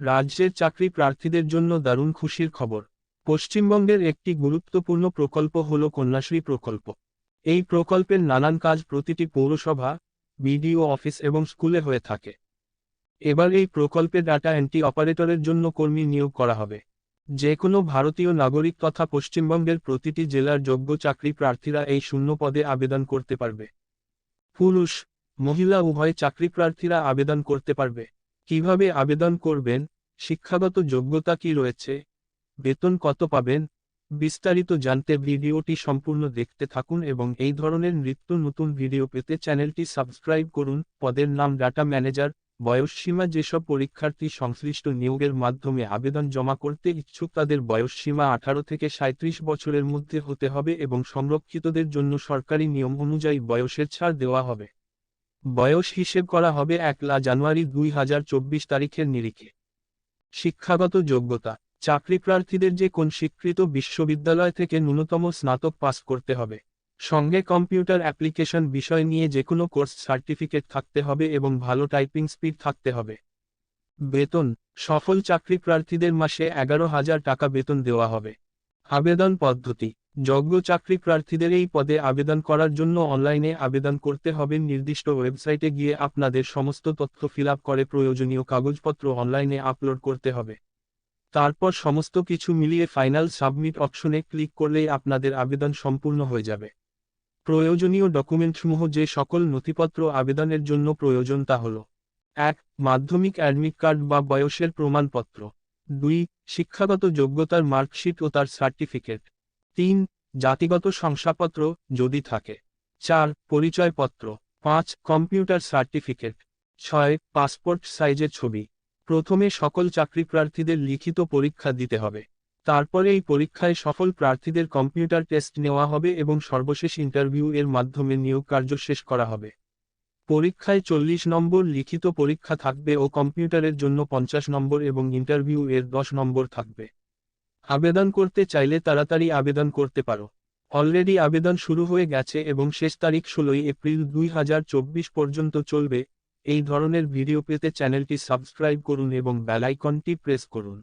রাজ্যের চাকরি প্রার্থীদের জন্য দারুণ খুশির খবর। পশ্চিমবঙ্গের একটি গুরুত্বপূর্ণ প্রকল্প হল কন্যাশ্রী প্রকল্প। এই প্রকল্পের নানান কাজ প্রতিটি পৌরসভা, বিডিও অফিস এবং স্কুলে হয়ে থাকে। এবার এই প্রকল্পে ডাটা এন্ট্রি অপারেটরের জন্য কর্মী নিয়োগ করা হবে। যে কোনো ভারতীয় নাগরিক তথা পশ্চিমবঙ্গের প্রতিটি জেলার যোগ্য চাকরি প্রার্থীরা এই শূন্য পদে আবেদন করতে পারবে। পুরুষ, মহিলা উভয় চাকরি প্রার্থীরা আবেদন করতে পারবে। কীভাবে আবেদন করবেন? শিক্ষাগত যোগ্যতা কি রয়েছে? বেতন কত পাবেন? বিস্তারিত জানতে ভিডিওটি সম্পূর্ণ দেখতে থাকুন এবং এই ধরনের নিত্য নতুন ভিডিও পেতে চ্যানেলটি সাবস্ক্রাইব করুন। পদের নাম ডাটা ম্যানেজার। বয়সসীমা যেসব পরীক্ষার্থী সংশ্লিষ্ট নিয়োগের মাধ্যমে আবেদন জমা করতে ইচ্ছুক তাদের বয়সসীমা আঠারো থেকে সাঁত্রিশ বছরের মধ্যে হতে হবে এবং সংরক্ষিতদের জন্য সরকারি নিয়ম অনুযায়ী বয়সের ছাড় দেওয়া হবে। বয়স হিসেব করা হবে একলা জানুয়ারি দুই হাজার চব্বিশ তারিখের নিরিখে। শিক্ষাগত যোগ্যতা, চাকরি প্রার্থীদের যে কোন স্বীকৃত বিশ্ববিদ্যালয় থেকে ন্যূনতম স্নাতক পাস করতে হবে। সঙ্গে কম্পিউটার অ্যাপ্লিকেশন বিষয় নিয়ে যে কোনো কোর্স সার্টিফিকেট থাকতে হবে এবং ভালো টাইপিং স্পিড থাকতে হবে। বেতন, সফল চাকরি প্রার্থীদের মাসে এগারো হাজার টাকা বেতন দেওয়া হবে। আবেদন পদ্ধতি যোগ্য চাকরি প্রার্থীদের এই পদে আবেদন করার জন্য অনলাইনে আবেদন করতে হবে। নির্দিষ্ট ওয়েবসাইটে গিয়ে আপনাদের সমস্ত তথ্য ফিল করে প্রয়োজনীয় কাগজপত্র অনলাইনে আপলোড করতে হবে। তারপর সমস্ত কিছু মিলিয়ে ফাইনাল সাবমিট অপশনে ক্লিক করলেই আপনাদের আবেদন সম্পূর্ণ হয়ে যাবে। প্রয়োজনীয় ডকুমেন্টসমূহ যে সকল নথিপত্র আবেদনের জন্য প্রয়োজন তা হল এক, মাধ্যমিক অ্যাডমিট কার্ড বা বয়সের প্রমাণপত্র। দুই, শিক্ষাগত যোগ্যতার মার্কশিট ও তার সার্টিফিকেট। তিন, জাতিগত শংসাপত্র যদি থাকে। চার, পরিচয়পত্র। পাঁচ, কম্পিউটার সার্টিফিকেট। ছয়, পাসপোর্ট সাইজের ছবি। প্রথমে সকল চাকরি প্রার্থীদের লিখিত পরীক্ষা দিতে হবে। তারপরে এই পরীক্ষায় সফল প্রার্থীদের কম্পিউটার টেস্ট নেওয়া হবে এবং সর্বশেষ ইন্টারভিউ এর মাধ্যমে নিয়োগ কার্য শেষ করা হবে। পরীক্ষায় চল্লিশ নম্বর লিখিত পরীক্ষা থাকবে ও কম্পিউটারের জন্য পঞ্চাশ নম্বর এবং ইন্টারভিউ এর দশ নম্বর থাকবে। আবেদন করতে চাইলে তাড়াতাড়ি আবেদন করতে পারো। অলরেডি আবেদন শুরু হয়ে গেছে এবং শেষ তারিখ ষোলোই এপ্রিল দুই হাজার চব্বিশ পর্যন্ত চলবে। এই ধরনের ভিডিও পেতে চ্যানেলটি সাবস্ক্রাইব করুন এবং বেলাইকনটি প্রেস করুন।